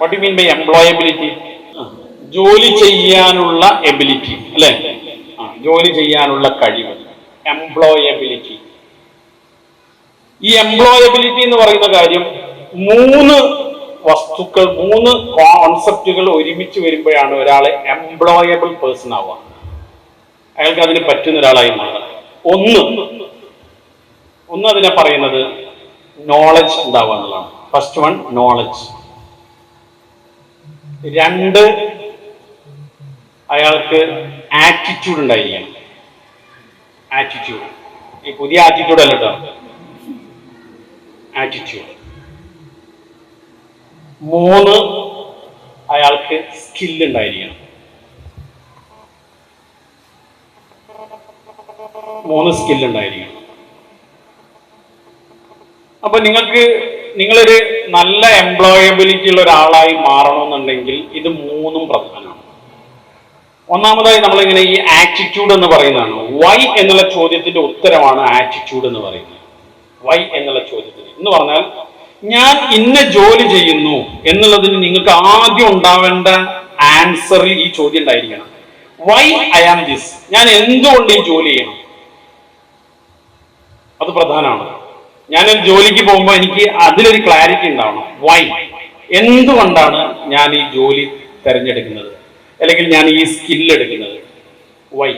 What you mean by employability ജോലി ചെയ്യാനുള്ള ability അല്ലെ? ജോലി ചെയ്യാനുള്ള കഴിവ്. എംപ്ലോയബിലിറ്റി ഈ എംപ്ലോയബിലിറ്റി എന്ന് പറയുന്ന കാര്യം മൂന്ന് വസ്തുക്കൾ മൂന്ന് കോൺസെപ്റ്റുകൾ ഒരുമിച്ച് വരുമ്പോഴാണ് ഒരാളെ എംപ്ലോയബിൾ പേഴ്സൺ ആവുക. അയാൾക്ക് അതിന് പറ്റുന്ന ഒരാളായി മാറുക. ഒന്ന് ഒന്ന് അതിനെ പറയുന്നത് നോളജ് ഉണ്ടാവുക എന്നുള്ളതാണ്. ഫസ്റ്റ് വൺ നോളജ് രണ്ട് അയാൾക്ക് ആറ്റിറ്റ്യൂഡ് ഉണ്ടായിരിക്കണം ആറ്റിറ്റ്യൂഡ് ഈ പുതിയ ആറ്റിറ്റ്യൂഡ് അല്ല കേട്ടോ ആറ്റിറ്റ്യൂഡ് മൂന്ന് അയാൾക്ക് സ്കില്ല് ഉണ്ടായിരിക്കണം. മൂന്ന് സ്കില്ല് ഉണ്ടായിരിക്കണം. അപ്പൊ നിങ്ങൾക്ക് നിങ്ങളൊരു നല്ല എംപ്ലോയബിലിറ്റി ഉള്ള ഒരാളായി മാറണമെന്നുണ്ടെങ്കിൽ ഇത് മൂന്നും പ്രധാനമാണ് ഒന്നാമതായി നമ്മളിങ്ങനെ ഈ ആറ്റിറ്റ്യൂഡ് എന്ന് പറയുന്നതാണ്. വൈ എന്നുള്ള ചോദ്യത്തിന്റെ ഉത്തരമാണ് ആറ്റിറ്റ്യൂഡ് എന്ന് പറയുന്നത്. വൈ എന്നുള്ള ചോദ്യത്തിന്. എന്ന് പറഞ്ഞാൽ ഞാൻ ഇന്ന ജോലി ചെയ്യുന്നു എന്നുള്ളതിന് നിങ്ങൾക്ക് ആദ്യം ഉണ്ടാവേണ്ട ആൻസറിൽ ഈ ചോദ്യം ഉണ്ടായിരിക്കണം. വൈ ഐ ആം ദിസ് ഞാൻ എന്തുകൊണ്ട് ഈ ജോലി ചെയ്യണം? അത് പ്രധാനമാണ്. ഞാൻ ഒരു ജോലിക്ക് പോകുമ്പോൾ എനിക്ക് അതിലൊരു ക്ലാരിറ്റി ഉണ്ടാവണം. വൈ എന്തുകൊണ്ടാണ് ഞാൻ ഈ ജോലി തിരഞ്ഞെടുക്കുന്നത്? അല്ലെങ്കിൽ ഞാൻ ഈ സ്കില്ല് എടുക്കുന്നത്? വൈ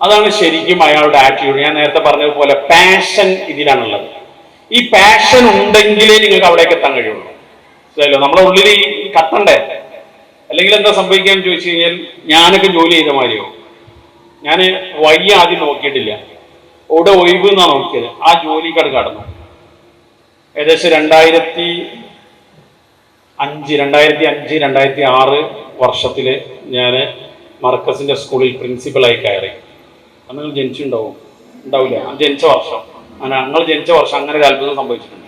അതാണ് ശരിക്കും അയാളുടെ ആറ്റിറ്റ്യൂഡ് ഞാൻ നേരത്തെ പറഞ്ഞതുപോലെ പാഷൻ ഇതിലാണുള്ളത്. ഈ പാഷൻ ഉണ്ടെങ്കിലേ നിങ്ങൾക്ക് അവിടേക്ക് എത്താൻ കഴിയുള്ളൂ. മനസ്സിലായല്ലോ? നമ്മുടെ ഉള്ളിൽ ഈ കത്തണ്ടേ? അല്ലെങ്കിൽ എന്താ സംഭവിക്കാന്ന് ചോദിച്ചു കഴിഞ്ഞാൽ ഞാനൊക്കെ ജോലി ചെയ്ത മാതിരിയോ ഞാൻ വൈ ആദ്യം നോക്കിയിട്ടില്ല. ഇവിടെ ഒഴിവ് എന്നാണ് നോക്കിയത്? ആ ജോലിക്കട് കടന്നു. ഏകദേശം രണ്ടായിരത്തി അഞ്ച് രണ്ടായിരത്തി അഞ്ച് രണ്ടായിരത്തി ആറ് വർഷത്തിൽ ഞാൻ മർക്കസിന്റെ സ്കൂളിൽ പ്രിൻസിപ്പളായി കയറി. അന്ന് നിങ്ങൾ ജനിച്ചിട്ടുണ്ടാവും. ഉണ്ടാവില്ല. ജനിച്ച വർഷം. അങ്ങനെ ഞങ്ങൾ ജനിച്ച വർഷം അങ്ങനെ ഒരു അത്ഭുതം സംഭവിച്ചിട്ടുണ്ട്.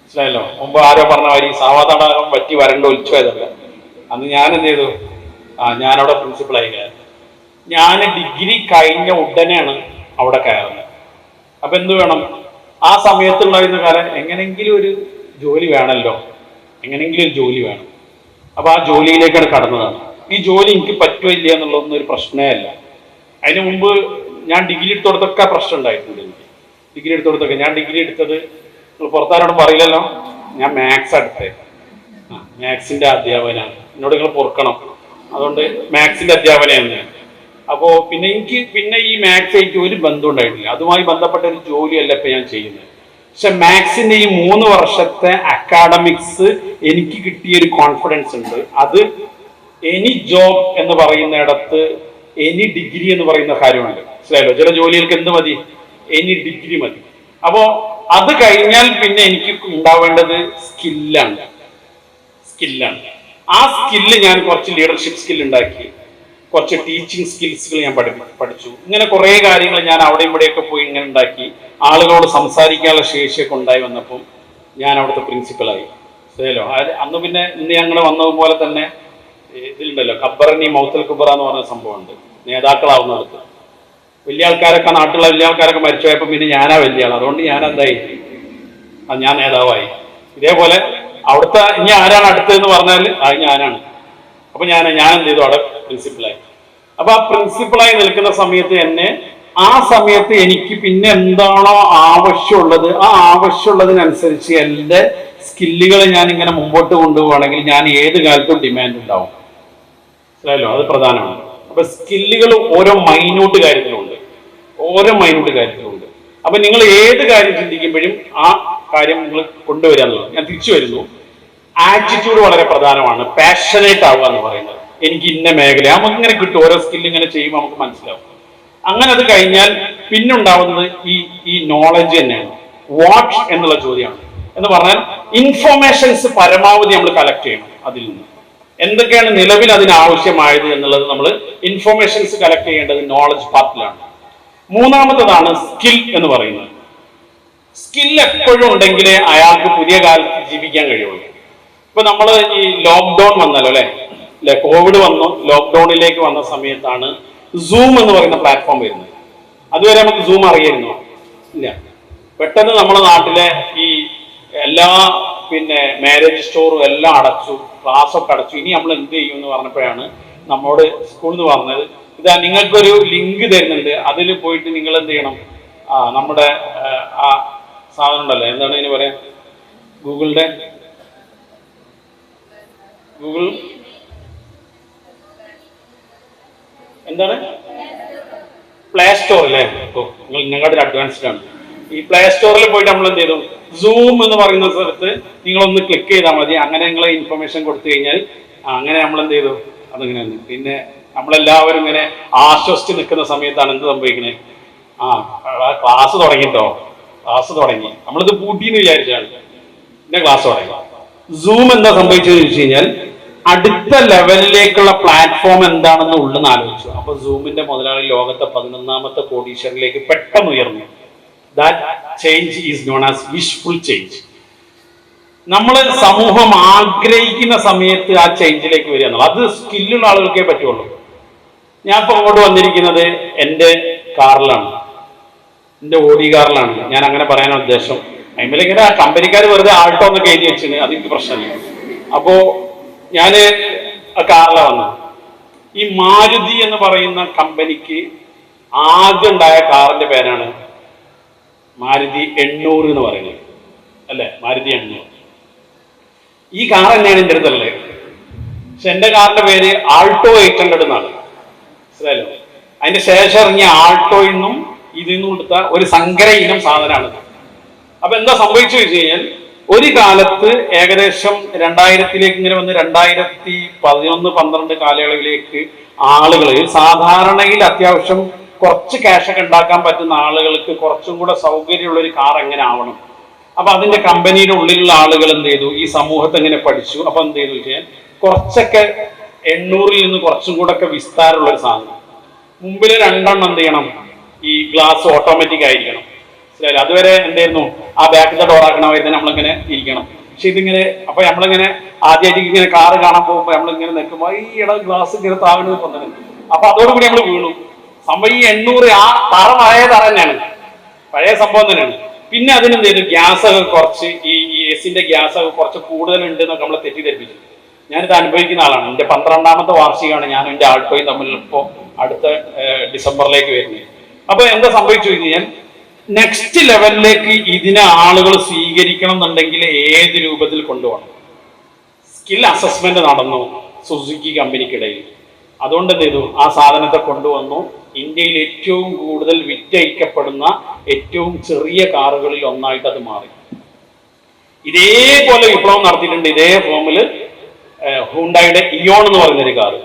മനസ്സിലായല്ലോ? മുമ്പ് ആരോ പറഞ്ഞ മാതിരി സാവാതടാകം പറ്റി വരണ്ട ഒലിച്ചു പോയതല്ല. അന്ന് ഞാൻ എന്ത് ചെയ്തു? ആ ഞാനവിടെ പ്രിൻസിപ്പളായി കയറി. ഞാൻ ഡിഗ്രി കഴിഞ്ഞ ഉടനെയാണ് അവിടെ കയറുന്നത്. അപ്പൊ എന്ത് വേണം? ആ സമയത്തുണ്ടായിരുന്ന കാലം എങ്ങനെങ്കിലും ഒരു ജോലി വേണമല്ലോ എങ്ങനെങ്കിലും ഒരു ജോലി വേണം. അപ്പൊ ആ ജോലിയിലേക്കാണ് കടന്നതാണ്. ഈ ജോലി എനിക്ക് പറ്റുമോ ഇല്ല എന്നുള്ളതൊന്നും ഒരു പ്രശ്നമേ അല്ല. അതിന് മുമ്പ് ഞാൻ ഡിഗ്രി എടുത്തോടത്തൊക്കെ പ്രശ്നം ഉണ്ടായിട്ടുണ്ട് എനിക്ക്. ഡിഗ്രി എടുത്തോടത്തൊക്കെ. ഞാൻ ഡിഗ്രി എടുത്തത് പുറത്താരോട് പറയില്ലല്ലോ. ഞാൻ മാത്സ് എടുത്തേ. മാത്സിന്റെ അധ്യാപകനാണ്. എന്നോട് നിങ്ങൾ പൊറുക്കണം. അതുകൊണ്ട് മാത്സിന്റെ അധ്യാപനയാണ് ഞാൻ. അപ്പോ പിന്നെ എനിക്ക് പിന്നെ ഈ മാത്സ് എനിക്ക് ഒരു ബന്ധം ഉണ്ടായിട്ടില്ല അതുമായി ബന്ധപ്പെട്ട ഒരു ജോലിയല്ല ഇപ്പൊ ഞാൻ ചെയ്യുന്നത്. പക്ഷെ മാത്സിന്റെ ഈ മൂന്ന് വർഷത്തെ അക്കാഡമിക്സ് എനിക്ക് കിട്ടിയ ഒരു കോൺഫിഡൻസ് ഉണ്ട്. അത് എനി ജോബ് എന്ന് പറയുന്നിടത്ത് എനി ഡിഗ്രി എന്ന് പറയുന്ന കാര്യമുണ്ട് മനസ്സിലായല്ലോ? ചില ജോലികൾക്ക് എന്ത് മതി? എനി ഡിഗ്രി മതി. അപ്പോ അത് കഴിഞ്ഞാൽ പിന്നെ എനിക്ക് ഉണ്ടാവേണ്ടത് സ്കില്ലാണ് സ്കില്ലാണ് ആ സ്കില്ല് ഞാൻ കുറച്ച് ലീഡർഷിപ്പ് സ്കില്ല് ഉണ്ടാക്കി. കുറച്ച് ടീച്ചിങ് സ്കിൽസുകൾ ഞാൻ പഠി പഠിച്ചു. ഇങ്ങനെ കുറേ കാര്യങ്ങൾ ഞാൻ അവിടെ ഇവിടെയൊക്കെ പോയി ഇങ്ങനെ ഉണ്ടാക്കി. ആളുകളോട് സംസാരിക്കാനുള്ള ശേഷിയൊക്കെ ഉണ്ടായി വന്നപ്പോൾ ഞാൻ അവിടുത്തെ പ്രിൻസിപ്പലായി ശരിയല്ലോ അന്ന് പിന്നെ ഇന്ന് ഞങ്ങൾ വന്നതുപോലെ തന്നെ ഇതിലുണ്ടല്ലോ ഖബറിനി മൗത്തൽ ഖുബറ എന്ന് പറഞ്ഞ സംഭവമുണ്ട്. നേതാക്കളാവുന്നിടത്ത് വലിയ ആൾക്കാരൊക്കെ നാട്ടിലുള്ള വലിയ ആൾക്കാരൊക്കെ മരിച്ചു പോയപ്പോൾ പിന്നെ ഞാനാ വലിയ ആൾ അതുകൊണ്ട് ഞാൻ എന്തായി? ഞാൻ നേതാവായി. ഇതേപോലെ അവിടുത്തെ ഇനി ആരാണ് അടുത്തതെന്ന് പറഞ്ഞാൽ അത് ഞാനാണ്. അപ്പൊ ഞാൻ ഞാൻ എന്ത് ചെയ്തു അവിടെ പ്രിൻസിപ്പളായി അപ്പൊ ആ പ്രിൻസിപ്പളായി നിൽക്കുന്ന സമയത്ത് എന്നെ ആ സമയത്ത് എനിക്ക് പിന്നെ എന്താണോ ആവശ്യമുള്ളത് ആ ആവശ്യമുള്ളതിനനുസരിച്ച് എന്റെ സ്കില്ലുകൾ ഞാൻ ഇങ്ങനെ മുമ്പോട്ട് കൊണ്ടുപോകുകയാണെങ്കിൽ ഞാൻ ഏത് കാലത്തും ഡിമാൻഡ് ഉണ്ടാവും. മനസ്സിലായല്ലോ? അത് പ്രധാനമാണ്. അപ്പൊ സ്കില്ലുകൾ ഓരോ മൈന്യൂട്ട് കാര്യത്തിലുണ്ട്. ഓരോ മൈന്യൂട്ട് കാര്യത്തിലുണ്ട്. അപ്പൊ നിങ്ങൾ ഏത് കാര്യം ചിന്തിക്കുമ്പോഴും ആ കാര്യം നിങ്ങൾ കൊണ്ടുവരാന്നുള്ളത്. ഞാൻ തിരിച്ചു വരുന്നു. ആറ്റിറ്റ്യൂഡ് വളരെ പ്രധാനമാണ്. പാഷനേറ്റ് ആവുക എന്ന് പറയുന്നത്. എനിക്ക് ഇന്ന മേഖല നമുക്ക് ഇങ്ങനെ കിട്ടും. ഓരോ സ്കില്ല് ഇങ്ങനെ ചെയ്യുമ്പോൾ നമുക്ക് മനസ്സിലാവും. അങ്ങനെ അത് കഴിഞ്ഞാൽ പിന്നുണ്ടാവുന്നത് ഈ ഈ നോളജ് തന്നെയാണ്. വാട്ട് എന്നുള്ള ചോദ്യമാണ്. എന്ന് പറഞ്ഞാൽ ഇൻഫോർമേഷൻസ് പരമാവധി നമ്മൾ കളക്ട് ചെയ്യണം അതിൽ നിന്ന്. എന്തൊക്കെയാണ് നിലവിൽ അതിന് ആവശ്യമായത് എന്നുള്ളത് നമ്മൾ ഇൻഫോർമേഷൻസ് കളക്ട് ചെയ്യേണ്ടത് നോളജ് പാർട്ടിലാണ് മൂന്നാമത്തതാണ് സ്കിൽ എന്ന് പറയുന്നത്. സ്കിൽ എപ്പോഴും ഉണ്ടെങ്കിലേ അയാൾക്ക് പുതിയ കാലത്ത് ജീവിക്കാൻ കഴിയുള്ളൂ. ഇപ്പൊ നമ്മൾ ഈ ലോക്ക്ഡൌൺ വന്നല്ലോ അല്ലെ? അല്ലെ? കോവിഡ് വന്നു. ലോക്ക്ഡൌണിലേക്ക് വന്ന സമയത്താണ് സൂം എന്ന് പറയുന്ന പ്ലാറ്റ്ഫോം വരുന്നത്. അതുവരെ നമുക്ക് സൂം അറിയായിരുന്നു? ഇല്ല. പെട്ടെന്ന് നമ്മുടെ നാട്ടിലെ ഈ എല്ലാ പിന്നെ മാരേജ് സ്റ്റോറും എല്ലാം അടച്ചു ക്ലാസ് ഒക്കെ അടച്ചു. ഇനി നമ്മൾ എന്ത് ചെയ്യും എന്ന് പറഞ്ഞപ്പോഴാണ് നമ്മോട് സ്കൂളിൽ നിന്ന് പറഞ്ഞത് ഇതാ നിങ്ങൾക്കൊരു ലിങ്ക് തരുന്നുണ്ട്. അതിൽ പോയിട്ട് നിങ്ങൾ എന്ത് ചെയ്യണം? നമ്മുടെ ആ സാധനം ഉണ്ടല്ലോ. എന്താണ് ഇതിന് പറയാ? ഗൂഗിളിന്റെ ഗൂഗിൾ. എന്താണ്? പ്ലേ സ്റ്റോർ അല്ലേ ഓ നിങ്ങൾ നിങ്ങളുടെ അഡ്വാൻസ്ഡ് ആണ്. ഈ പ്ലേ സ്റ്റോറിൽ പോയിട്ട് നമ്മൾ എന്ത് ചെയ്തു സൂം എന്ന് പറയുന്ന സ്ഥലത്ത് നിങ്ങളൊന്ന് ക്ലിക്ക് ചെയ്താൽ മതി. അങ്ങനെ നിങ്ങൾ ഇൻഫർമേഷൻ കൊടുത്തു കഴിഞ്ഞാൽ അങ്ങനെ നമ്മൾ എന്ത് ചെയ്തു അതിങ്ങനെ പിന്നെ നമ്മളെല്ലാവരും ഇങ്ങനെ ആശ്വസിച്ച് നിൽക്കുന്ന സമയത്താണ് എന്ത് സംഭവിക്കുന്നത് ആ ക്ലാസ് തുടങ്ങിട്ടോ ക്ലാസ് തുടങ്ങി. നമ്മളിത് പൂട്ടിന്ന് വിചാരിച്ചാണ്. പിന്നെ ക്ലാസ് തുടങ്ങി. സൂം എന്താ സംഭവിച്ചതെന്ന് വെച്ച് കഴിഞ്ഞാൽ അടുത്ത ലെവലിലേക്കുള്ള പ്ലാറ്റ്ഫോം എന്താണെന്ന് ഉള്ളെന്ന് ആലോചിച്ചു അപ്പൊ സൂമിന്റെ മുതലാളി ലോകത്തെ പതിനൊന്നാമത്തെ കോടീശ്വരനിലേക്ക് പെട്ടെന്ന് ഉയർന്നു. That change is known as wishful change നമ്മൾ സമൂഹം ആഗ്രഹിക്കുന്ന സമയത്ത് ആ ചേഞ്ചിലേക്ക് വരിക അത് സ്കില്ലുള്ള ആളുകൾക്കേ പറ്റുള്ളൂ. ഞാൻ ഇപ്പോൾ അങ്ങോട്ട് വന്നിരിക്കുന്നത് എന്റെ കാറിലാണ്. എന്റെ ഓടി കാറിലാണ്. ഞാൻ അങ്ങനെ പറയാൻ ഉദ്ദേശം. അതിമിലിങ്ങനെ കമ്പനിക്കാർ വെറുതെ ആൾട്ടോ എന്നൊക്കെ എഴുതി വെച്ചിന്. അതെനിക്ക് പ്രശ്നമില്ല. അപ്പോ ഞാൻ കാറിലാണ് വന്നത്. ഈ മാരുതി എന്ന് പറയുന്ന കമ്പനിക്ക് ആദ്യം ഉണ്ടായ കാറിന്റെ പേരാണ് മാരുതി എണ്ണൂറ് എന്ന് പറയുന്നത്. അല്ലേ? മാരുതി എണ്ണൂറ്. ഈ കാർ തന്നെയാണ് എന്റെ അടുത്തുള്ളത് പക്ഷെ എന്റെ കാറിന്റെ പേര് ആൾട്ടോ എയ്റ്റ് ഹൺഡ്രഡ് എന്നാണ്. മനസ്സിലായല്ലോ? അതിന്റെ ശേഷം ഇറങ്ങിയ ആൾട്ടോയിൽ നിന്നും ഇതിൽ നിന്നും എടുത്ത ഒരു സങ്കര ഇനം സാധനമാണ്. അപ്പൊ എന്താ സംഭവിച്ചു വെച്ച് കഴിഞ്ഞാൽ ഒരു കാലത്ത് ഏകദേശം രണ്ടായിരത്തിലേക്ക് ഇങ്ങനെ വന്ന് രണ്ടായിരത്തി പതിനൊന്ന് പന്ത്രണ്ട് കാലയളവിലേക്ക് ആളുകൾ സാധാരണയിൽ അത്യാവശ്യം കുറച്ച് ക്യാഷൊക്കെ ഉണ്ടാക്കാൻ പറ്റുന്ന ആളുകൾക്ക് കുറച്ചും കൂടെ സൗകര്യമുള്ള ഒരു കാർ എങ്ങനെ ആവണം? അപ്പൊ അതിന്റെ കമ്പനിയുടെ ഉള്ളിലുള്ള ആളുകൾ എന്ത് ചെയ്തു? ഈ സമൂഹത്തെ എങ്ങനെ പഠിച്ചു. അപ്പൊ എന്ത് ചെയ്തു വെച്ചാൽ കുറച്ചൊക്കെ എണ്ണൂറിൽ നിന്ന് കുറച്ചും കൂടെ ഒക്കെ വിസ്താരമുള്ള ഒരു സാധനം. മുമ്പിൽ രണ്ടെണ്ണം എന്ത് ചെയ്യണം? ഈ ഗ്ലാസ് ഓട്ടോമാറ്റിക് ആയിരിക്കണം. മനസ്സിലായില്ലേ? അതുവരെ എന്തായിരുന്നു? ആ ബാക്കിലെ ഡോർ ആക്കണമായിരുന്നു നമ്മളിങ്ങനെ ഇരിക്കണം. പക്ഷെ ഇതിങ്ങനെ അപ്പൊ നമ്മളിങ്ങനെ ആദ്യമായിട്ട് ഇങ്ങനെ കാറ് കാണാൻ പോകുമ്പോൾ നമ്മളിങ്ങനെ നിൽക്കുമ്പോൾ ഈ ഇട ഗ്ലാസ് ഇങ്ങനെ താഴ്ന്നു വന്നത് അപ്പൊ അതോടുകൂടി നമ്മൾ വീണു. സംഭവം ഈ എണ്ണൂറ് ആ തറ പഴയ തറ തന്നെയാണ്. പഴയ സംഭവം തന്നെയാണ്. പിന്നെ അതിന് എന്തെങ്കിലും ഗ്യാസ് ഒക്കെ കുറച്ച് ഈ എ സിന്റെ ഗ്യാസ് ഒക്കെ കുറച്ച് കൂടുതലുണ്ട് എന്നൊക്കെ നമ്മളെ തെറ്റിദ്ധരിപ്പിച്ചു. ഞാനിത് അനുഭവിക്കുന്ന ആളാണ്. എന്റെ പന്ത്രണ്ടാമത്തെ വാർഷികമാണ് ഞാൻ എന്റെ ആൾട്ടോയും തമ്മിൽ ഇപ്പോൾ അടുത്ത ഡിസംബറിലേക്ക് വരുന്നത്. അപ്പൊ എന്താ സംഭവിച്ചു കഴിഞ്ഞാൽ നെക്സ്റ്റ് ലെവലിലേക്ക് ഇതിനെ ആളുകൾ സ്വീകരിക്കണം എന്നുണ്ടെങ്കിൽ ഏത് രൂപത്തിൽ കൊണ്ടുപോകണം? സ്കിൽ അസസ്മെന്റ് നടന്നു സുസുക്കി കമ്പനിക്കിടയിൽ അതുകൊണ്ട് എന്ത് ചെയ്തു? ആ സാധനത്തെ കൊണ്ടുവന്നു. ഇന്ത്യയിൽ ഏറ്റവും കൂടുതൽ വിറ്റഴിക്കപ്പെടുന്ന ഏറ്റവും ചെറിയ കാറുകളിൽ ഒന്നായിട്ട് അത് മാറി. ഇതേപോലെ വിപ്ലവം നടത്തിയിട്ടുണ്ട്. ഇതേ ഫോമിൽ ഹുണ്ടായുടെ ഇയോൺ എന്ന് പറയുന്നൊരു കാറ്.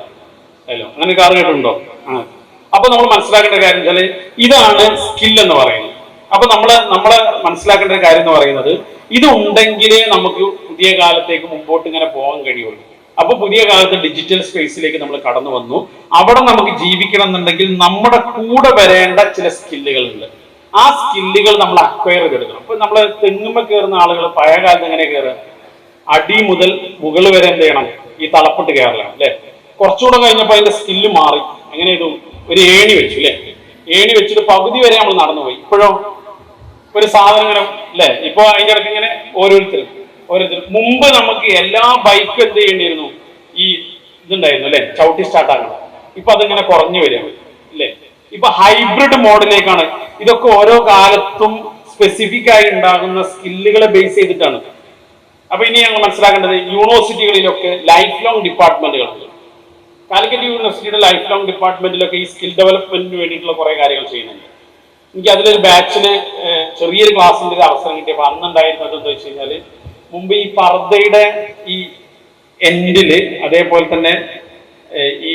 അല്ലോ അങ്ങനെ കാർ കേട്ടിട്ടുണ്ടോ? ആ. അപ്പൊ നമ്മൾ മനസ്സിലാക്കേണ്ട കാര്യം വെച്ചാൽ ഇതാണ് സ്കിൽ എന്ന് പറയുന്നത്. അപ്പൊ നമ്മൾ നമ്മൾ മനസ്സിലാക്കേണ്ട ഒരു കാര്യം എന്ന് പറയുന്നത് ഇത് ഉണ്ടെങ്കിലേ നമുക്ക് പുതിയ കാലത്തേക്ക് മുമ്പോട്ട് ഇങ്ങനെ പോകാൻ കഴിയുള്ളൂ. അപ്പൊ പുതിയ കാലത്ത് ഡിജിറ്റൽ സ്പേസിലേക്ക് നമ്മൾ കടന്നു വന്നു. അവിടെ നമുക്ക് ജീവിക്കണം എന്നുണ്ടെങ്കിൽ നമ്മുടെ കൂടെ വരേണ്ട ചില സ്കില്ലുകളുണ്ട്. ആ സ്കില്ലുകൾ നമ്മൾ അക്വയർ ചെയ്തെടുക്കണം. അപ്പൊ നമ്മൾ തെങ്ങുമ്പോ കയറുന്ന ആളുകൾ പഴയ കാലത്ത് എങ്ങനെ കയറുക അടി മുതൽ മുകൾ വരെ എന്ത് ചെയ്യണം? ഈ തളപ്പിട്ട് കയറലാണ് അല്ലെ? കുറച്ചുകൂടെ കഴിഞ്ഞപ്പോൾ അതിന്റെ സ്കില്ല് മാറി. എങ്ങനെ ചെയ്തു? ഒരു ഏണി വെച്ചു അല്ലെ? ഏണി വെച്ചിട്ട് പകുതി വരെ നമ്മൾ നടന്നുപോയി. ഇപ്പോഴോ? ഒരു സാധനം ഇങ്ങനെ അല്ലെ ഇപ്പൊ അതിന്റെ ഇടയ്ക്ക് ഇങ്ങനെ ഓരോരുത്തരും ഓരോരുത്തരും. മുമ്പ് നമുക്ക് എല്ലാ ബൈക്കും എന്ത് ചെയ്യേണ്ടിയിരുന്നു? ഈ ഇതുണ്ടായിരുന്നു അല്ലെ ചവിട്ടി സ്റ്റാർട്ട് ആകണം ഇപ്പൊ അതിങ്ങനെ കുറഞ്ഞു വരിക. അല്ലെ ഇപ്പൊ ഹൈബ്രിഡ് മോഡലിലേക്കാണ് ഇതൊക്കെ ഓരോ കാലത്തും സ്പെസിഫിക് ആയി ഉണ്ടാകുന്ന സ്കില്ലുകളെ ബേസ് ചെയ്തിട്ടാണ്. അപ്പൊ ഇനി ഞങ്ങൾ മനസ്സിലാക്കേണ്ടത് യൂണിവേഴ്സിറ്റികളിലൊക്കെ ലൈഫ് ലോങ് ഡിപ്പാർട്ട്മെന്റുകളുണ്ട് കാലിക്കറ്റ് യൂണിവേഴ്സിറ്റിയുടെ ലൈഫ് ലോങ് ഡിപ്പാർട്ട്മെന്റിലൊക്കെ ഈ സ്കിൽ ഡെവലപ്മെന്റിന് വേണ്ടിയിട്ടുള്ള കുറെ കാര്യങ്ങൾ ചെയ്യുന്നുണ്ട്. എനിക്ക് അതിലൊരു ബാച്ചിന് ചെറിയൊരു ക്ലാസ്സിന്റെ ഒരു അവസരം കിട്ടിയപ്പോൾ അന്നുണ്ടായിരുന്നത് എന്താ വെച്ച് കഴിഞ്ഞാൽ മുമ്പ് ഈ പർദ്ദയുടെ ഈ എൻഡിൽ അതേപോലെ തന്നെ ഈ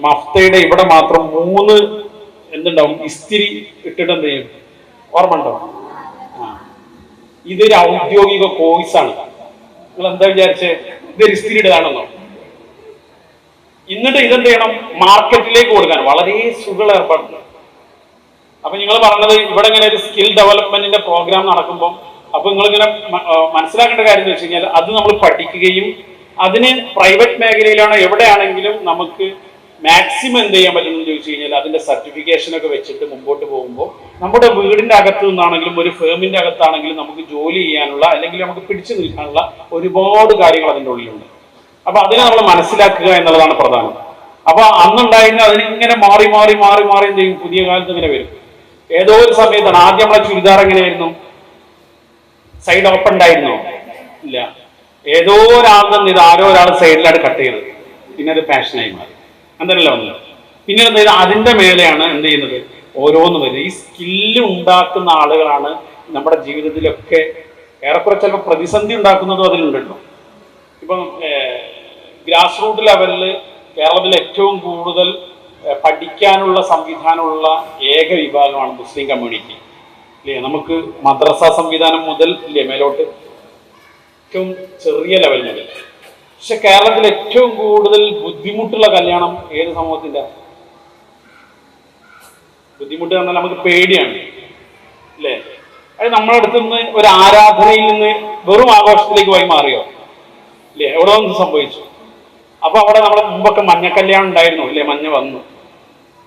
മഫ്തയുടെ ഇവിടെ മാത്രം മൂന്ന് എന്തുണ്ടാവും ഇസ്തിരി ഇട്ടിട്ട് എന്ത് ചെയ്യും? ഓർമ്മ ഉണ്ടോ? ആ. ഇതൊരു ഔദ്യോഗിക കോഴ്സാണ് നിങ്ങൾ എന്താ വിചാരിച്ചേ? ഇതൊരു ഇസ്തിരിയുടേതാണെന്നോ എന്നിട്ട് ഇതെന്ത് ചെയ്യണം? മാർക്കറ്റിലേക്ക് കൊടുക്കാൻ. വളരെ സുഖം ഏർപ്പാടുണ്ട് അപ്പൊ നിങ്ങൾ പറഞ്ഞത് ഇവിടെ ഇങ്ങനെ ഒരു സ്കിൽ ഡെവലപ്മെന്റിന്റെ പ്രോഗ്രാം നടക്കുമ്പോൾ അപ്പൊ നിങ്ങൾ ഇങ്ങനെ മനസ്സിലാക്കേണ്ട കാര്യം എന്ന് വെച്ച് കഴിഞ്ഞാൽ അത് നമ്മൾ പഠിക്കുകയും അതിന് പ്രൈവറ്റ് മേഖലയിലാണോ എവിടെയാണെങ്കിലും നമുക്ക് മാക്സിമം എന്ത് ചെയ്യാൻ പറ്റുമെന്ന് ചോദിച്ചു കഴിഞ്ഞാൽ അതിന്റെ സർട്ടിഫിക്കേഷൻ ഒക്കെ വെച്ചിട്ട് മുമ്പോട്ട് പോകുമ്പോൾ നമ്മുടെ വീടിന്റെ അകത്തു നിന്നാണെങ്കിലും ഒരു ഫേമിന്റെ അകത്താണെങ്കിലും നമുക്ക് ജോലി ചെയ്യാനുള്ള അല്ലെങ്കിൽ നമുക്ക് പിടിച്ചു നിൽക്കാനുള്ള ഒരുപാട് കാര്യങ്ങൾ അതിന്റെ ഉള്ളിലുണ്ട്. അപ്പൊ അതിനെ നമ്മൾ മനസ്സിലാക്കുക എന്നുള്ളതാണ് പ്രധാനം. അപ്പൊ അന്നുണ്ടായിരുന്ന അതിനിങ്ങനെ മാറി മാറി മാറി മാറി എന്ത് ചെയ്യും? പുതിയ കാലത്ത് ഇങ്ങനെ വരും. ഏതോ ഒരു സമയത്താണ്. ആദ്യം നമ്മളെ ചുരിദാർ എങ്ങനെയായിരുന്നു സൈഡ് ഓപ്പൺ ഉണ്ടായിരുന്നോ? ഇല്ല. ഏതോ തന്നെ ഇത് ആരോ ഒരാൾ സൈഡിലാണ് കട്ട് ചെയ്തത്. പിന്നെ അത് ഫാഷനായി മാറി. എന്തല്ലോ വന്നത് പിന്നെ എന്ത് അതിന്റെ മേലെയാണ് എന്ത് ചെയ്യുന്നത്? ഓരോന്ന് വരുന്നത്. ഈ സ്കില്ല് ഉണ്ടാക്കുന്ന ആളുകളാണ് നമ്മുടെ ജീവിതത്തിലൊക്കെ ഏറെക്കുറെ ചിലപ്പോൾ പ്രതിസന്ധി ഉണ്ടാക്കുന്നതും അതിലുണ്ടല്ലോ. ഇപ്പം ഗ്രാസ് റൂട്ട് ലെവലിൽ കേരളത്തിൽ ഏറ്റവും കൂടുതൽ പഠിക്കാനുള്ള സംവിധാനമുള്ള ഏക വിഭാഗമാണ് മുസ്ലിം കമ്മ്യൂണിറ്റി. ഇല്ലേ? നമുക്ക് മദ്രസ സംവിധാനം മുതൽ ഇല്ലേ മേലോട്ട്? ഏറ്റവും ചെറിയ ലെവൽ മുതൽ. പക്ഷെ കേരളത്തിൽ ഏറ്റവും കൂടുതൽ ബുദ്ധിമുട്ടുള്ള കല്യാണം ഏത് സമൂഹത്തിന്റെ? ബുദ്ധിമുട്ട് പറഞ്ഞാൽ നമുക്ക് പേടിയാണ്. അല്ലേ അത് നമ്മുടെ അടുത്ത് നിന്ന് ഒരു ആരാധനയിൽ നിന്ന് വെറും ആഘോഷത്തിലേക്ക് പോയി മാറിയോ? അല്ലേ എവിടെ നിന്ന് സംഭവിച്ചു. അപ്പൊ അവിടെ നമ്മുടെ മുമ്പൊക്കെ മഞ്ഞക്കല്യാണം ഉണ്ടായിരുന്നു ഇല്ലേ? മഞ്ഞ വന്നു.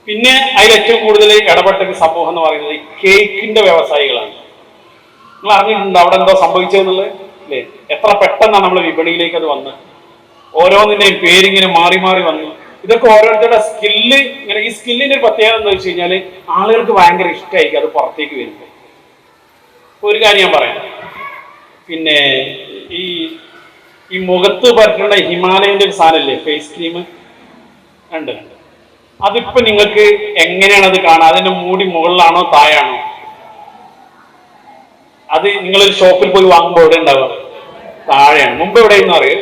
പിന്നെ അതിൽ ഏറ്റവും കൂടുതൽ ഇടപെട്ട ഒരു സമൂഹം എന്ന് പറയുന്നത് കേക്കിന്റെ വ്യവസായികളാണ്. നിങ്ങൾ അറിഞ്ഞിട്ടുണ്ട് അവിടെ എന്തോ സംഭവിച്ചതെന്നുള്ളത്? അല്ലേ എത്ര പെട്ടെന്നാണ് നമ്മൾ വിപണിയിലേക്ക് അത് വന്ന് ഓരോന്നിന്റെയും പേരിങ്ങനെ മാറി മാറി വന്നു. ഇതൊക്കെ ഓരോരുത്തരുടെ സ്കില്ല് ഇങ്ങനെ ഈ സ്കില്ലിന്റെ ഒരു പ്രത്യേകത എന്ന് വെച്ച് കഴിഞ്ഞാൽ ആളുകൾക്ക് ഭയങ്കര ഇഷ്ടമായിരിക്കും അത് പുറത്തേക്ക് വരുമ്പോൾ ഒരു കാര്യം ഞാൻ പറയാം. പിന്നെ ഈ ഈ മുഖത്ത് പരട്ടുന്ന ഹിമാലയന്റെ ഒരു സാധനല്ലേ ഫേസ് ക്രീം ഉണ്ട് അതിപ്പോ നിങ്ങൾക്ക് എങ്ങനെയാണ് അത് കാണുക അതിന്റെ മൂടി മുകളിലാണോ താഴാണോ അത് നിങ്ങളൊരു ഷോപ്പിൽ പോയി വാങ്ങുമ്പോൾ എവിടെ ഉണ്ടാവുക? താഴെയാണ്. മുമ്പ് എവിടെയെന്ന് അറിയോ?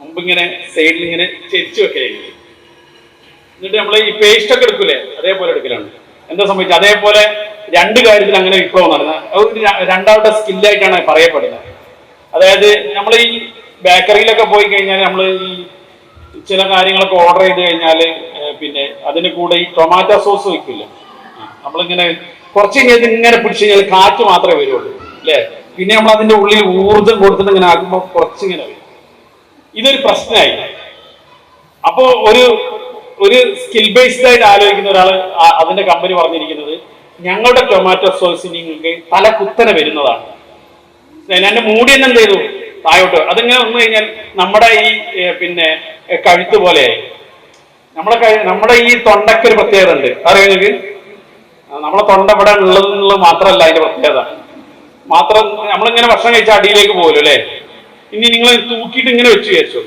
മുമ്പ് ഇങ്ങനെ സൈഡിൽ ഇങ്ങനെ ചെരിച്ചു വെക്കലായിരുന്നു. എന്നിട്ട് നമ്മൾ ഈ പേസ്റ്റ് ഒക്കെ എടുക്കൂലേ? അതേപോലെ എടുക്കലാണ്. എന്താ സംഭവിച്ചത് അതേപോലെ രണ്ട് കാര്യത്തിൽ അങ്ങനെ വിപ്ലവം ര- രണ്ടാമത്തെ സ്കില്ലായിട്ടാണ് പറയപ്പെടുന്നത്. അതായത് നമ്മൾ ഈ ബേക്കറിയിലൊക്കെ പോയി കഴിഞ്ഞാൽ നമ്മൾ ഈ ചില കാര്യങ്ങളൊക്കെ ഓർഡർ ചെയ്ത് കഴിഞ്ഞാൽ പിന്നെ അതിന് കൂടെ ഈ ടൊമാറ്റോ സോസ് വയ്ക്കില്ല നമ്മളിങ്ങനെ കുറച്ച് കഴിഞ്ഞാൽ ഇങ്ങനെ പിടിച്ചു കഴിഞ്ഞാൽ കാറ്റ് മാത്രമേ വരുള്ളൂ അല്ലേ? പിന്നെ നമ്മൾ അതിന്റെ ഉള്ളിൽ ഊർജം കൊടുത്തിട്ട് ഇങ്ങനെ ആക്കുമ്പോൾ കുറച്ചിങ്ങനെ വരും. ഇതൊരു പ്രശ്നമായി അപ്പോ ഒരു ഒരു സ്കിൽ ബേസ്ഡ് ആയിട്ട് ആലോചിക്കുന്ന ഒരാൾ അതിന്റെ കമ്പനി പറഞ്ഞിരിക്കുന്നത് ഞങ്ങളുടെ ടൊമാറ്റോ സോസ് നിങ്ങൾക്ക് തല കുത്തനെ വരുന്നതാണ്. എന്റെ മൂടി തന്നെ എന്ത് ചെയ്തു? താഴോട്ട്. അതിങ്ങനെ വന്നു കഴിഞ്ഞാൽ നമ്മുടെ ഈ പിന്നെ കഴുത്ത് പോലെയായി നമ്മുടെ കഴി നമ്മുടെ ഈ തൊണ്ടയ്ക്ക് ഒരു പ്രത്യേകത ഉണ്ട്. അറിയാം നിങ്ങൾക്ക്? ആ, നമ്മളെ തൊണ്ട ഇവിടെ ഉള്ളത് മാത്രമല്ല അതിന്റെ പ്രത്യേകത. മാത്രം നമ്മളിങ്ങനെ ഭക്ഷണം കഴിച്ചാൽ അടിയിലേക്ക് പോകുമല്ലോ അല്ലേ? ഇനി നിങ്ങൾ തൂക്കിയിട്ട് ഇങ്ങനെ വെച്ച് വിചാരിച്ചു.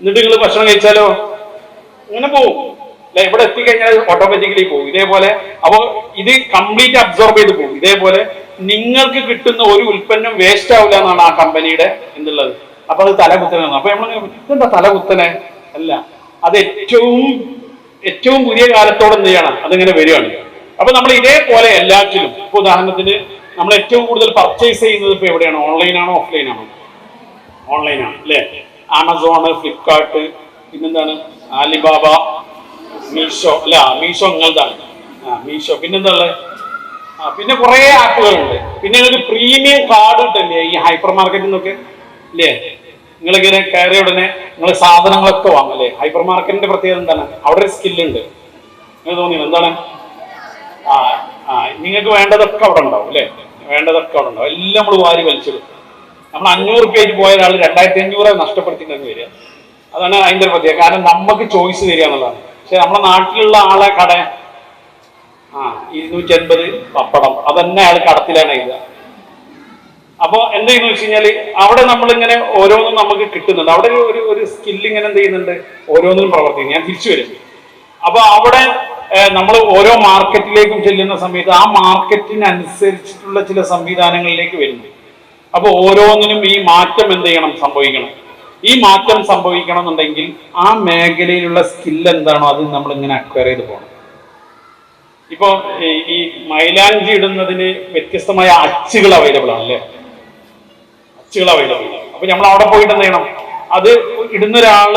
എന്നിട്ട് നിങ്ങൾ ഭക്ഷണം കഴിച്ചാലോ? ഇങ്ങനെ പോകും അല്ലെ? ഇവിടെ എത്തിക്കഴിഞ്ഞാൽ ഓട്ടോമാറ്റിക്കലി പോകും ഇതേപോലെ. അപ്പോൾ ഇത് കംപ്ലീറ്റ് അബ്സോർബ് ചെയ്ത് പോകും ഇതേപോലെ നിങ്ങൾക്ക് കിട്ടുന്ന ഒരു ഉൽപ്പന്നം വേസ്റ്റ് ആവില്ല എന്നാണ് ആ കമ്പനിയുടെ എന്തുള്ളത്? അപ്പൊ അത് തലകുത്തനെ അപ്പൊ നമ്മൾ ഇതെന്താ തലകുത്തനെ അല്ല അത് ഏറ്റവും ഏറ്റവും പുതിയ കാലത്തോടെ എന്ത് ചെയ്യണം? അതിങ്ങനെ വരികയാണ്. അപ്പൊ നമ്മൾ ഇതേപോലെ എല്ലാറ്റിലും ഇപ്പൊ ഉദാഹരണത്തിന് നമ്മൾ ഏറ്റവും കൂടുതൽ പർച്ചേസ് ചെയ്യുന്നത് ഇപ്പൊ എവിടെയാണ്? ഓൺലൈനാണോ ഓഫ്ലൈനാണോ ഓൺലൈനാണ് അല്ലേ? ആമസോണ് ഫ്ലിപ്കാർട്ട് പിന്നെന്താണ്? ആലിബാബ മീഷോ അല്ല മീഷോ നിങ്ങളതാണ് മീഷോ പിന്നെന്താ ഉള്ളത്? പിന്നെ കുറെ ആപ്പുകളുണ്ട്. പിന്നെ നിങ്ങൾക്ക് പ്രീമിയം കാർഡ് കിട്ടല്ലേ ഈ ഹൈപ്പർ മാർക്കറ്റിൽ നിന്നൊക്കെ? ഇല്ലേ? നിങ്ങളിങ്ങനെ കയറിയ ഉടനെ നിങ്ങൾ സാധനങ്ങളൊക്കെ വാങ്ങും അല്ലേ? ഹൈപ്പർ മാർക്കറ്റിന്റെ പ്രത്യേകത എന്താണ്? അവിടെ ഒരു സ്കില്ലുണ്ട് നിങ്ങൾ തോന്നിയോ? എന്താണ്? ആ ആ നിങ്ങൾക്ക് വേണ്ടതൊക്കെ അവിടെ ഉണ്ടാവും അല്ലേ? വേണ്ടതൊക്കെ അവിടെ ഉണ്ടാവും. എല്ലാം നമ്മൾ വാരി വലിച്ചെടുക്കും നമ്മൾ അഞ്ഞൂറ് പേജ് പോയ ഒരാൾ രണ്ടായിരത്തി അഞ്ഞൂറ് നഷ്ടപ്പെടുത്തിയിട്ടെന്ന് വരിക. അതാണ് അതിന്റെ പ്രത്യേകത. കാരണം നമുക്ക് ചോയ്സ് തരിക എന്നുള്ളതാണ്. പക്ഷെ നമ്മുടെ നാട്ടിലുള്ള ആളെ കട ആ ഇരുന്നൂറ്റി അൻപത് പപ്പടം. അതന്നെ അയാൾ കടത്തിലാണ് എഴുതുക. അപ്പൊ എന്താ ചെയ്യുന്നു വെച്ച് കഴിഞ്ഞാൽ അവിടെ നമ്മളിങ്ങനെ ഓരോന്നും നമുക്ക് കിട്ടുന്നുണ്ട്. അവിടെ ഒരു- ഒരു സ്കില്ലിങ്ങനെ എന്ത് ചെയ്യുന്നുണ്ട്? ഓരോന്നിനും പ്രവർത്തിക്കുന്നു. ഞാൻ തിരിച്ചു വരും. അപ്പോൾ അവിടെ നമ്മൾ ഓരോ മാർക്കറ്റിലേക്കും ചെല്ലുന്ന സമയത്ത് ആ മാർക്കറ്റിനനുസരിച്ചിട്ടുള്ള ചില സംവിധാനങ്ങളിലേക്ക് വരുന്നു. അപ്പോൾ ഓരോന്നിനും ഈ മാറ്റം എന്ത് ചെയ്യണം? സംഭവിക്കണം. ഈ മാറ്റം സംഭവിക്കണം എന്നുണ്ടെങ്കിൽ ആ മേഖലയിലുള്ള സ്കില്ല് എന്താണോ അത് നമ്മൾ ഇങ്ങനെ അക്വയർ ചെയ്ത് പോകണം. ഇപ്പൊ ഈ- മൈലാഞ്ചി ഇടുന്നതിന് വ്യത്യസ്തമായ അച്ചുകൾ അവൈലബിൾ ആണ് അല്ലേ? അച്ചുകൾ അവൈലബിൾ അപ്പൊ നമ്മൾ അവിടെ പോയിട്ട് എന്ത് ചെയ്യണം? അത് ഇടുന്ന ഒരാൾ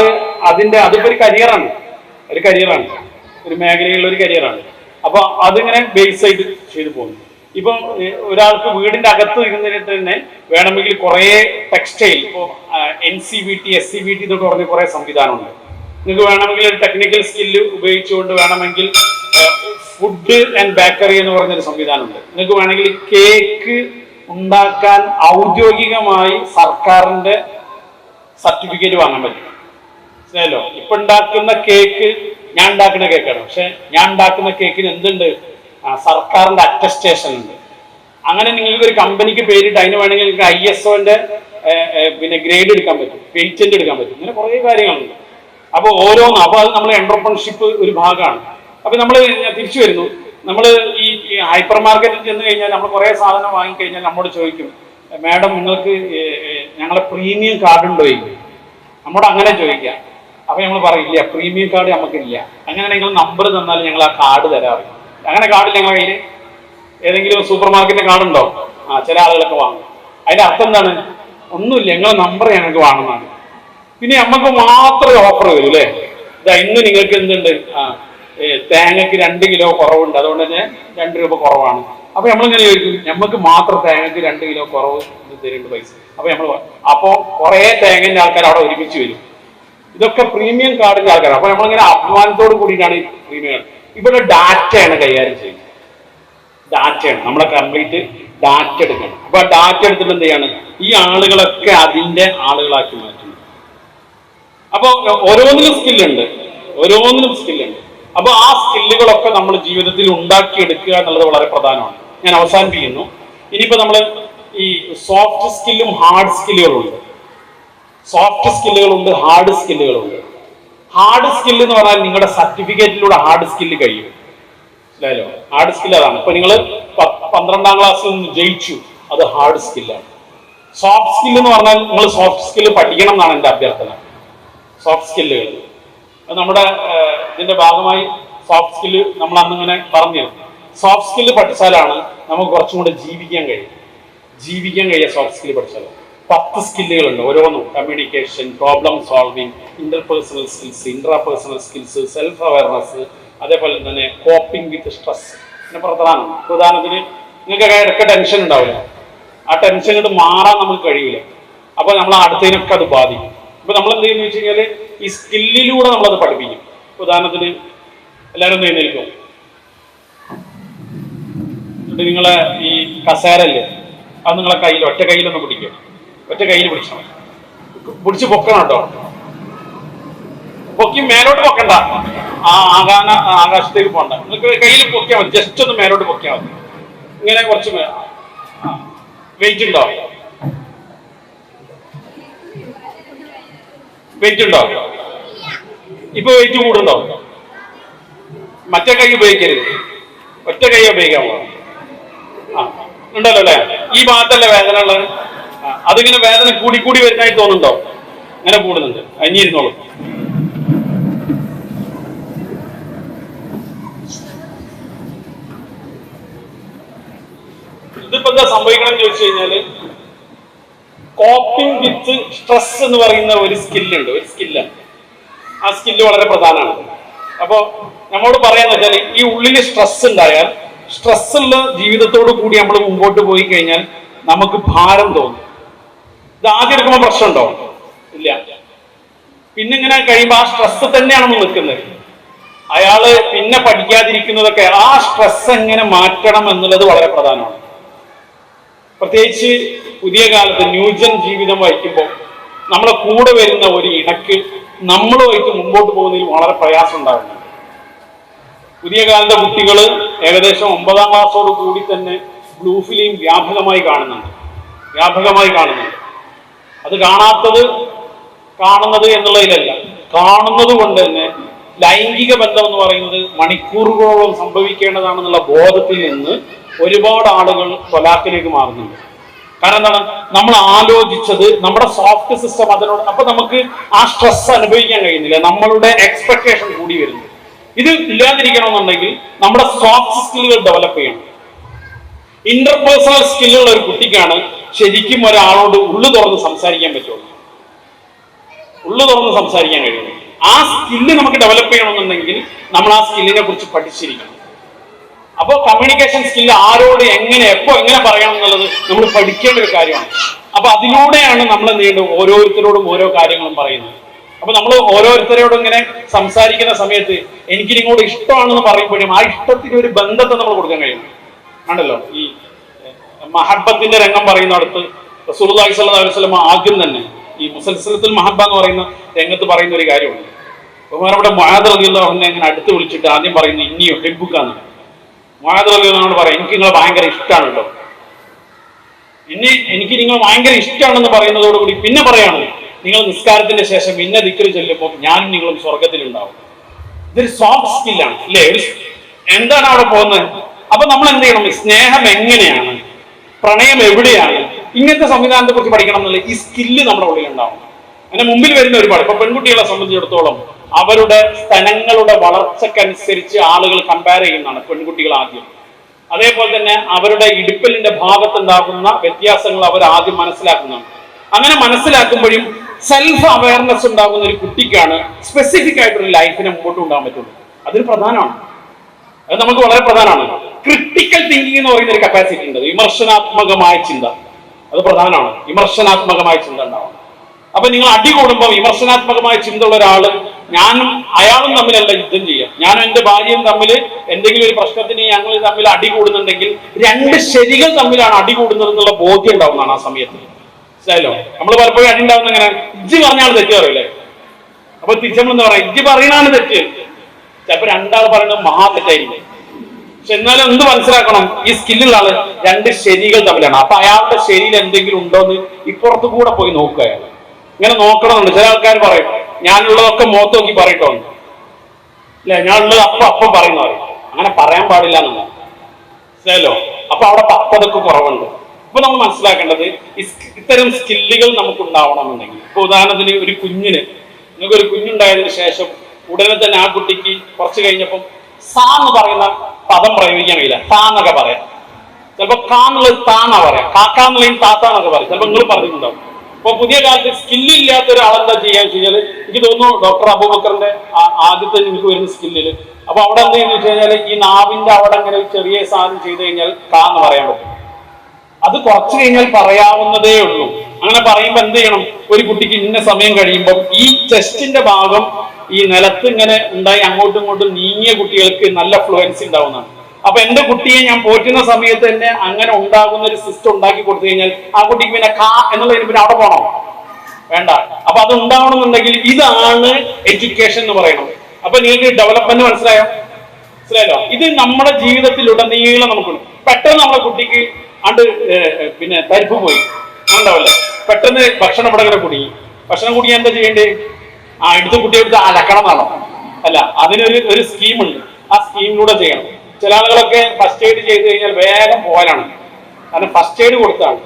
അതിന്റെ അതിപ്പോ ഒരു കരിയറാണ് ഒരു കരിയറാണ് ഒരു മേഖലയിലുള്ള ഒരു കരിയറാണ് അപ്പൊ അതിങ്ങനെ ബേസ് ചെയ്ത് ചെയ്തു പോകുന്നു. ഇപ്പം ഒരാൾക്ക് വീടിന്റെ അകത്ത് ഇരുന്നിട്ട് തന്നെ വേണമെങ്കിൽ കുറേ ടെക്സ്റ്റൈൽ ഇപ്പോൾ N C B T S C B T എന്നൊക്കെ പറഞ്ഞ കുറേ സംവിധാനമുണ്ട്. നിങ്ങൾക്ക് വേണമെങ്കിൽ ഒരു ടെക്നിക്കൽ സ്കില്ല് ഉപയോഗിച്ചുകൊണ്ട് വേണമെങ്കിൽ ഫുഡ് ആൻഡ് ബേക്കറി എന്ന് പറഞ്ഞൊരു സംവിധാനമുണ്ട്. നിങ്ങൾക്ക് വേണമെങ്കിൽ കേക്ക് ഉണ്ടാക്കാൻ ഔദ്യോഗികമായി സർക്കാരിന്റെ സർട്ടിഫിക്കറ്റ് വാങ്ങാൻ പറ്റും. മനസ്സിലായല്ലോ? ഇപ്പൊ ഉണ്ടാക്കുന്ന കേക്ക് ഞാൻ ഉണ്ടാക്കുന്ന കേക്കാണ് പക്ഷെ ഞാൻ ഉണ്ടാക്കുന്ന കേക്കിന് എന്തുണ്ട്? സർക്കാരിന്റെ അറ്റസ്റ്റേഷൻ ഉണ്ട്. അങ്ങനെ നിങ്ങൾക്ക് ഒരു കമ്പനിക്ക് പേരിട്ട് അതിന് വേണമെങ്കിൽ നിങ്ങൾക്ക് ഐ എസ് ഒന്റെ പിന്നെ ഗ്രേഡ് എടുക്കാൻ പറ്റും. പേറ്റന്റ് എടുക്കാൻ പറ്റും. ഇങ്ങനെ കുറേ കാര്യങ്ങളുണ്ട്. അപ്പോൾ ഓരോന്ന് അപ്പോൾ അത് നമ്മൾ എന്റർപ്രണർഷിപ്പ് ഒരു ഭാഗമാണ്. അപ്പോൾ നമ്മൾ തിരിച്ചു വരുന്നു. നമ്മൾ ഈ ഹൈപ്പർ മാർക്കറ്റിൽ ചെന്ന് കഴിഞ്ഞാൽ നമ്മൾ കുറേ സാധനം വാങ്ങിക്കഴിഞ്ഞാൽ നമ്മോട് ചോദിക്കും മാഡം നിങ്ങൾക്ക് ഞങ്ങളെ പ്രീമിയം കാർഡ് ഉണ്ടോ? നമ്മോട് അങ്ങനെ ചോദിക്കാം അപ്പോൾ നമ്മൾ പറയില്ല പ്രീമിയം കാർഡ് നമുക്കില്ല. അങ്ങനെ നിങ്ങൾ നമ്പർ തന്നാൽ ഞങ്ങൾ ആ കാർഡ് തരാറില്ല അങ്ങനെ കാർഡ് ഞങ്ങൾ കയ്യിൽ ഏതെങ്കിലും സൂപ്പർ മാർക്കറ്റിന്റെ കാർഡ് ഉണ്ടോ? ആ ചില ആളുകളൊക്കെ വാങ്ങും. അതിന്റെ അർത്ഥം എന്താണ്? ഒന്നുമില്ല നിങ്ങളെ നമ്പർ ഞങ്ങൾക്ക് വാങ്ങുന്നതാണ്. പിന്നെ അമ്മയ്ക്ക് മാത്രമേ ഓഫർ വരൂ അല്ലേ ഇതാ ഇന്ന് നിങ്ങൾക്ക് എന്തുണ്ട്? ആ തേങ്ങയ്ക്ക് രണ്ട് കിലോ കുറവുണ്ട്. അതുകൊണ്ട് തന്നെ രണ്ട് രൂപ കുറവാണ്. അപ്പൊ നമ്മളിങ്ങനെ ചോദിക്കും? നമുക്ക് മാത്രം തേങ്ങയ്ക്ക് രണ്ട് കിലോ കുറവ് തരുന്നുണ്ട് പൈസ. അപ്പൊ നമ്മൾ അപ്പോ കുറെ തേങ്ങന്റെ ആൾക്കാർ അവിടെ ഒരുമിച്ച് വരും. ഇതൊക്കെ പ്രീമിയം കാർഡിന്റെ ആൾക്കാർ അപ്പൊ നമ്മളിങ്ങനെ അഭിമാനത്തോട് കൂടിയിട്ടാണ് ഈ പ്രീമിയം കാർഡ്. ഇവിടെ ഡാറ്റയാണ് കൈകാര്യം ചെയ്യുന്നത്. ഡാറ്റയാണ്. നമ്മളെ കംപ്ലീറ്റ് ഡാറ്റ എടുക്കണം. അപ്പൊ ഡാറ്റ എടുത്തിട്ട് എന്ത് ചെയ്യാണ്? ഈ ആളുകളൊക്കെ അതിന്റെ ആളുകളാക്കി മാറ്റുന്നു അപ്പൊ ഓരോന്നിനും സ്കില്ലുണ്ട് ഓരോന്നിനും സ്കില്ലുണ്ട് അപ്പോൾ ആ സ്കില്ലുകളൊക്കെ നമ്മൾ ജീവിതത്തിൽ ഉണ്ടാക്കിയെടുക്കുക എന്നുള്ളത് വളരെ പ്രധാനമാണ്. ഞാൻ അവസാനിപ്പിക്കുന്നു. ഇനിയിപ്പോ നമ്മൾ ഈ സോഫ്റ്റ് സ്കില്ലും ഹാർഡ് സ്കില്ലുകളും ഉണ്ട്. സോഫ്റ്റ് സ്കില്ലുകളുണ്ട് ഹാർഡ് സ്കില്ലുകളുണ്ട് ഹാർഡ് സ്കില്ല് എന്ന് പറഞ്ഞാൽ നിങ്ങളുടെ സർട്ടിഫിക്കറ്റിലൂടെ ഹാർഡ് സ്കില്ല് കഴിയും. മനസ്സിലായല്ലോ? ഹാർഡ് സ്കില്ല് അതാണ്. ഇപ്പൊ നിങ്ങൾ പന്ത്രണ്ടാം ക്ലാസ്സിൽ നിന്ന് ജയിച്ചു. അത് ഹാർഡ് സ്കില്ലാണ് സോഫ്റ്റ് സ്കില്ല് എന്ന് പറഞ്ഞാൽ നിങ്ങൾ സോഫ്റ്റ് സ്കില്ല് പഠിക്കണം എന്നാണ് എന്റെ അഭ്യർത്ഥന. സോഫ്റ്റ് സ്കില്ലുകൾ അത് നമ്മുടെ ഇതിന്റെ ഭാഗമായി സോഫ്റ്റ് സ്കില്ല് നമ്മൾ അന്നിങ്ങനെ പറഞ്ഞു സോഫ്റ്റ് സ്കില്ല് പഠിച്ചാലാണ് നമുക്ക് കുറച്ചും കൂടെ ജീവിക്കാൻ കഴിയും ജീവിക്കാൻ കഴിയുക സോഫ്റ്റ് സ്കില്ല് പഠിച്ചാൽ. പത്ത് സ്കില്ലുകളുണ്ട് ഓരോന്നും. Communication problem solving interpersonal skills intrapersonal skills self awareness അതേപോലെ തന്നെ കോപ്പിംഗ് വിത്ത് സ്ട്രെസ് പിന്നെ പ്രധാനം ഉദാഹരണത്തിന് നിങ്ങൾക്ക് ഇടയ്ക്ക് ടെൻഷൻ ഉണ്ടാവില്ല. ആ ടെൻഷൻ കൊണ്ട് മാറാൻ നമുക്ക് കഴിയില്ല അപ്പോൾ നമ്മൾ അടുത്തതിനൊക്കെ അത് ബാധിക്കും. അപ്പോൾ നമ്മൾ എന്ത് ചെയ്യുന്ന വെച്ച് കഴിഞ്ഞാൽ ഈ സ്കില്ലിലൂടെ നമ്മളത് പഠിപ്പിക്കും. ഉദാഹരണത്തിന് എല്ലാവരും എഴുന്നേൽക്കും. എന്നിട്ട് നിങ്ങളെ ഈ കസേരല്ലേ അത് നിങ്ങളെ കയ്യിൽ ഒറ്റ കയ്യിലൊന്ന് പിടിക്കും. ഒറ്റ കയ്യിൽ പിടിച്ചോ. പിടിച്ച് പൊക്കണം കേട്ടോ. പൊക്കി മേലോട്ട് പൊക്കണ്ട. ആ ആകാന ആകാശത്തേക്ക് പോകണ്ട. നിങ്ങൾക്ക് കയ്യിൽ പൊക്കിയാൽ മതി. ജസ്റ്റ് ഒന്ന് മേലോട്ട് പൊക്കിയാൽ മതി. ഇങ്ങനെ കുറച്ച് വെയിറ്റ് ഉണ്ടോ വെയിറ്റ് ഉണ്ടാവും ഇപ്പൊ വെയിറ്റ് കൂടുണ്ടാവും മറ്റേ കൈ ഉപയോഗിക്കരുത്. ഒറ്റ കൈ ഉപയോഗിക്കാൻ പോകും ആ ഉണ്ടല്ലോ അല്ലേ? ഈ ഭാഗത്തല്ലേ വേദന ഉള്ളത്? അതിങ്ങനെ വേദന കൂടി കൂടി വരുന്നതായി തോന്നുന്നുണ്ടോ? അങ്ങനെ കൂടുന്നുണ്ട്. അഞ്ഞിരുന്നോളൂ ഇതിപ്പോ എന്താ സംഭവിക്കണം ചോദിച്ചു കഴിഞ്ഞാൽ കോപ്പിംഗ് വിത്ത് സ്ട്രെസ് എന്ന് പറയുന്ന ഒരു സ്കില്ലുണ്ട് ഒരു സ്കില്ലാണ് ആ സ്കില്ല് വളരെ പ്രധാനമാണ്. അപ്പോ നമ്മോട് പറയാന്ന് വെച്ചാൽ ഈ ഉള്ളിൽ സ്ട്രെസ് ഉണ്ടായാൽ സ്ട്രെസ് ഉള്ള ജീവിതത്തോട് കൂടി നമ്മൾ മുമ്പോട്ട് പോയി കഴിഞ്ഞാൽ നമുക്ക് ഭാരം തോന്നും. ഇത് ആദ്യം എടുക്കുമ്പോൾ പ്രശ്നമുണ്ടോ ഇല്ല. പിന്നെ ഇങ്ങനെ കഴിയുമ്പോൾ ആ സ്ട്രെസ് തന്നെയാണ് നമ്മൾ നിൽക്കുന്നത്. അയാൾ പിന്നെ പഠിക്കാതിരിക്കുന്നതൊക്കെ ആ സ്ട്രെസ് എങ്ങനെ മാറ്റണം എന്നുള്ളത് വളരെ പ്രധാനമാണ്. പ്രത്യേകിച്ച് പുതിയ കാലത്ത് ന്യൂജൻ ജീവിതം വഹിക്കുമ്പോൾ നമ്മളെ കൂടെ വരുന്ന ഒരു ഇണക്ക് നമ്മളുമായിട്ട് മുമ്പോട്ട് പോകുന്നതിൽ വളരെ പ്രയാസം ഉണ്ടാകുന്നുണ്ട്. പുതിയ കാലത്തെ കുട്ടികൾ ഏകദേശം ഒമ്പതാം ക്ലാസ്സോട് കൂടി തന്നെ ബ്ലൂ ഫിലിം വ്യാപകമായി കാണുന്നുണ്ട്. വ്യാപകമായി കാണുന്നുണ്ട്. അത് കാണാത്തത് കാണുന്നത് എന്നുള്ളതിലല്ല കാണുന്നത് കൊണ്ട് തന്നെ ലൈംഗിക ബന്ധം എന്ന് പറയുന്നത് മണിക്കൂറുകളോളം സംഭവിക്കേണ്ടതാണെന്നുള്ള ബോധത്തിൽ നിന്ന് ഒരുപാട് ആളുകൾ തൊലാക്കിലേക്ക് മാറുന്നുണ്ട്. കാരണം എന്താണ്? നമ്മൾ ആലോചിച്ചത് നമ്മുടെ സോഫ്റ്റ് സിസ്റ്റം അതിനോട് അപ്പൊ നമുക്ക് ആ സ്ട്രെസ് അനുഭവിക്കാൻ കഴിയുന്നില്ല. നമ്മളുടെ എക്സ്പെക്ടേഷൻ കൂടി വരുന്നു. ഇത് ഇല്ലാതിരിക്കണമെന്നുണ്ടെങ്കിൽ നമ്മുടെ സോഫ്റ്റ് സ്കില്ലുകൾ ഡെവലപ്പ് ചെയ്യണം. ഇന്റർപേഴ്സണൽ സ്കില്ലുള്ള ഒരു കുട്ടിക്കാണ് ശരിക്കും ഒരാളോട് ഉള്ളു തുറന്ന് സംസാരിക്കാൻ പറ്റുള്ളൂ. ഉള്ളു തുറന്ന് സംസാരിക്കാൻ കഴിയുള്ളൂ ആ സ്കില്ല് നമുക്ക് ഡെവലപ്പ് ചെയ്യണമെന്നുണ്ടെങ്കിൽ നമ്മൾ ആ സ്കില്ലിനെ കുറിച്ച് പഠിച്ചിരിക്കണം. അപ്പോൾ കമ്മ്യൂണിക്കേഷൻ സ്കില്ല് ആരോട് എങ്ങനെ എപ്പോ എങ്ങനെ പറയണം എന്നുള്ളത് നമ്മൾ പഠിക്കേണ്ട ഒരു കാര്യമാണ്. അപ്പൊ അതിലൂടെയാണ് നമ്മൾ ചെയ്യേണ്ടത്? ഓരോരുത്തരോടും ഓരോ കാര്യങ്ങളും പറയുന്നത്. അപ്പൊ നമ്മൾ ഓരോരുത്തരോടും ഇങ്ങനെ സംസാരിക്കുന്ന സമയത്ത് എനിക്ക് നിങ്ങളോട് ഇഷ്ടമാണെന്ന് പറയുമ്പോഴും ആ ഇഷ്ടത്തിന് ഒരു ബന്ധത്തെ നമ്മൾ കൊടുക്കാൻ കഴിയും. ആണല്ലോ? ഈ മഹബത്തിന്റെ രംഗം പറയുന്നിടത്ത് സ്വല്ലല്ലാഹു അലൈഹി വസല്ലം ആദ്യം തന്നെ ഈ മുസൽസലത്തിൽ മഹബ എന്ന് പറയുന്ന രംഗത്ത് പറയുന്ന ഒരു കാര്യമുണ്ട്. ബഹുമാനപ്പെട്ട മുആദ് റളിയല്ലാഹു അൻഹു ഇങ്ങനെ അടുത്ത് വിളിച്ചിട്ട് ആദ്യം പറയുന്നത് ഇനിയോ ഹെബുക്കാന്ന് അൻഹു പറയും എനിക്ക് നിങ്ങളെ ഭയങ്കര ഇഷ്ടമാണ് കേട്ടോ ഇനി എനിക്ക് നിങ്ങൾ ഭയങ്കര ഇഷ്ടമാണെന്ന് പറയുന്നതോടുകൂടി പിന്നെ പറയാണ് നിങ്ങൾ നിസ്കാരത്തിന്റെ ശേഷം ഇന്ന ദിക്കറി ചെല്ലുമ്പോൾ ഞാനും നിങ്ങളും സ്വർഗത്തിലുണ്ടാവും ഇതൊരു സോഫ്റ്റ് സ്കില്ലാണ് അല്ലേ? എന്താണ് അവിടെ പോകുന്നത്? അപ്പൊ നമ്മൾ എന്ത് ചെയ്യണം? സ്നേഹം എങ്ങനെയാണ്? പ്രണയം എവിടെയാണ്? ഇങ്ങനത്തെ സംവിധാനത്തെ കുറിച്ച് പഠിക്കണം എന്നുള്ള ഈ സ്കില്ല് നമ്മുടെ ഉള്ളിൽ ഉണ്ടാവും അതിന്റെ മുമ്പിൽ വരുന്ന ഒരുപാട് ഇപ്പൊ പെൺകുട്ടികളെ സംബന്ധിച്ചിടത്തോളം അവരുടെ സ്ഥലങ്ങളുടെ വളർച്ചക്കനുസരിച്ച് ആളുകൾ കമ്പയർ ചെയ്യുന്നതാണ് പെൺകുട്ടികൾ ആദ്യം. അതേപോലെ തന്നെ അവരുടെ ഇടുപ്പലിന്റെ ഭാഗത്തുണ്ടാകുന്ന വ്യത്യാസങ്ങൾ അവർ ആദ്യം മനസ്സിലാക്കുന്നതാണ്. അങ്ങനെ മനസ്സിലാക്കുമ്പോഴും സെൽഫ് അവയർനെസ് ഉണ്ടാകുന്ന ഒരു കുട്ടിക്കാണ് സ്പെസിഫിക് ആയിട്ടൊരു ലൈഫിനെ മുമ്പോട്ട് കൊണ്ടുപോകാൻ പറ്റുള്ളൂ. അതൊരു പ്രധാനമാണ്. അത് നമുക്ക് വളരെ പ്രധാനമാണ്. ക്രിട്ടിക്കൽ തിങ്കിങ് എന്ന് പറയുന്ന ഒരു കപ്പാസിറ്റി ഉണ്ട്. വിമർശനാത്മകമായ ചിന്ത. അത് പ്രധാനമാണ്. വിമർശനാത്മകമായ ചിന്ത ഉണ്ടാവണം. അപ്പൊ നിങ്ങൾ അടി കൂടുമ്പോൾ വിമർശനാത്മകമായ ചിന്ത ഉള്ള ഒരാൾ ഞാനും അയാളും തമ്മിലല്ല യുദ്ധം ചെയ്യുക. ഞാനും എന്റെ ഭാര്യയും തമ്മിൽ എന്തെങ്കിലും ഒരു പ്രശ്നത്തിന് ഞങ്ങൾ തമ്മിൽ അടി കൂടുന്നുണ്ടെങ്കിൽ രണ്ട് ശരികൾ തമ്മിലാണ് അടി കൂടുന്നത് എന്നുള്ള ബോധ്യം ഉണ്ടാവുന്നതാണ് ആ സമയത്ത്. മനസ്സിലായല്ലോ? നമ്മൾ പലപ്പോഴും അടി ഉണ്ടാവുന്ന എങ്ങനെ? ഇജ്ജ് പറഞ്ഞാണ് തെറ്റ് അറിയില്ലേ അപ്പൊ പറയാം പറയാ? ഇജ്ജ് പറയണാണ് തെറ്റ്. ചിലപ്പോ രണ്ടാൾ പറയുന്നത് മഹാ തെറ്റായിരിക്കും. പക്ഷെ എന്നാലും എന്ത് മനസ്സിലാക്കണം? ഈ സ്കില്ലുള്ള ആൾ രണ്ട് ശരികൾ തമ്മിലാണ്. അപ്പൊ അയാളുടെ ശരിയിൽ എന്തെങ്കിലും ഉണ്ടോ എന്ന് ഇപ്പുറത്തു കൂടെ പോയി നോക്കുക അയാൾ ഇങ്ങനെ നോക്കണമെന്നുണ്ട് ചില ആൾക്കാർ പറയും ഞാനുള്ളതൊക്കെ മുഖത്ത് നോക്കി പറയട്ടോ അല്ലെ ഞാനുള്ളത് അപ്പം അപ്പം പറയുന്ന പറയും അങ്ങനെ പറയാൻ പാടില്ല എന്നാണ്. മനസ്സിലായല്ലോ? അപ്പൊ അവിടെ പക്വതക്ക് കുറവുണ്ട്. അപ്പൊ നമ്മൾ മനസ്സിലാക്കേണ്ടത് ഇത്തരം സ്കില്ലുകൾ നമുക്ക് ഉണ്ടാവണമെന്നുണ്ടെങ്കിൽ ഇപ്പൊ ഉദാഹരണത്തിന് ഒരു കുഞ്ഞിന് നിങ്ങൾക്ക് ഒരു കുഞ്ഞുണ്ടായതിനു ശേഷം ഉടനെ തന്നെ ആ കുട്ടിക്ക് കുറച്ച് കഴിഞ്ഞപ്പം സാ എന്ന് പറയുന്ന പദം പ്രയോഗിക്കാൻ കഴിയില്ല. താ എന്നൊക്കെ പറയാം. ചിലപ്പോ കാ എന്നുള്ളത് താന്നാ പറയാം. കാക്ക എന്നുള്ളതും താത്ത എന്നൊക്കെ പറയും. ചിലപ്പോ നിങ്ങൾ പറഞ്ഞിട്ടുണ്ടാവും. അപ്പൊ പുതിയ കാലത്ത് സ്കില്ലില്ലാത്ത ഒരാളെന്താ ചെയ്യാന്ന് വെച്ച് കഴിഞ്ഞാൽ എനിക്ക് തോന്നുന്നു ഡോക്ടർ അബൂബക്കറിന്റെ ആദ്യത്തെ നിങ്ങൾക്ക് വരുന്ന സ്കില്ലിൽ അപ്പൊ അവിടെ എന്താ ചെയ്യുന്ന വെച്ച് ഈ നാവിന്റെ അവിടെ അങ്ങനെ ചെറിയ സാധനം ചെയ്ത് കഴിഞ്ഞാൽ കാ എന്ന് പറയാൻ പറ്റും. അത് കുറച്ച് കഴിഞ്ഞാൽ പറയാവുന്നതേ ഉള്ളൂ. അങ്ങനെ പറയുമ്പോൾ എന്ത് ചെയ്യണം? ഒരു കുട്ടിക്ക് ഇന്ന സമയം കഴിയുമ്പോൾ ഈ ചെസ്റ്റിന്റെ ഭാഗം ഈ നിലത്ത് ഇങ്ങനെ ഉണ്ടായി അങ്ങോട്ടും ഇങ്ങോട്ടും നീങ്ങിയ കുട്ടികൾക്ക് നല്ല ഫ്ലുവൻസി ഉണ്ടാവുന്നതാണ്. അപ്പൊ എന്റെ കുട്ടിയെ ഞാൻ പോറ്റുന്ന സമയത്ത് തന്നെ അങ്ങനെ ഉണ്ടാകുന്ന ഒരു സിസ്റ്റം ഉണ്ടാക്കി കൊടുത്തു കഴിഞ്ഞാൽ ആ കുട്ടിക്ക് പിന്നെ കാ എന്നുള്ളതിന് പിന്നെ അവിടെ പോണോ വേണ്ട. അപ്പൊ അത് ഉണ്ടാവണമെന്നുണ്ടെങ്കിൽ ഇതാണ് എഡ്യൂക്കേഷൻ എന്ന് പറയുന്നത് അപ്പൊ നിങ്ങൾക്ക് ഡെവലപ്മെന്റ് മനസ്സിലായോ? മനസ്സിലായല്ലോ? ഇത് നമ്മുടെ ജീവിതത്തിലുടനീളം നമുക്കുണ്ട് പെട്ടെന്ന് നമ്മുടെ കുട്ടിക്ക് ഏർ, പിന്നെ തരിപ്പ് പോയി. ഉണ്ടാവല്ലേ പെട്ടെന്ന് ഭക്ഷണം ഇവിടെ കുടുങ്ങി. ഭക്ഷണം കുടിക്കാൻ എന്താ ചെയ്യേണ്ടത് ആ എടുത്ത് കുട്ടിയെ എടുത്ത് അലക്കണം എന്നാണോ അല്ല അതിനൊരു ഒരു സ്കീമുണ്ട് ആ സ്കീമിലൂടെ ചെയ്യണം. ചില ആളുകളൊക്കെ ഫസ്റ്റ് എയ്ഡ് ചെയ്ത് കഴിഞ്ഞാൽ വേഗം പോകാനാണ്. കാരണം ഫസ്റ്റ് എയ്ഡ് കൊടുത്താണ്.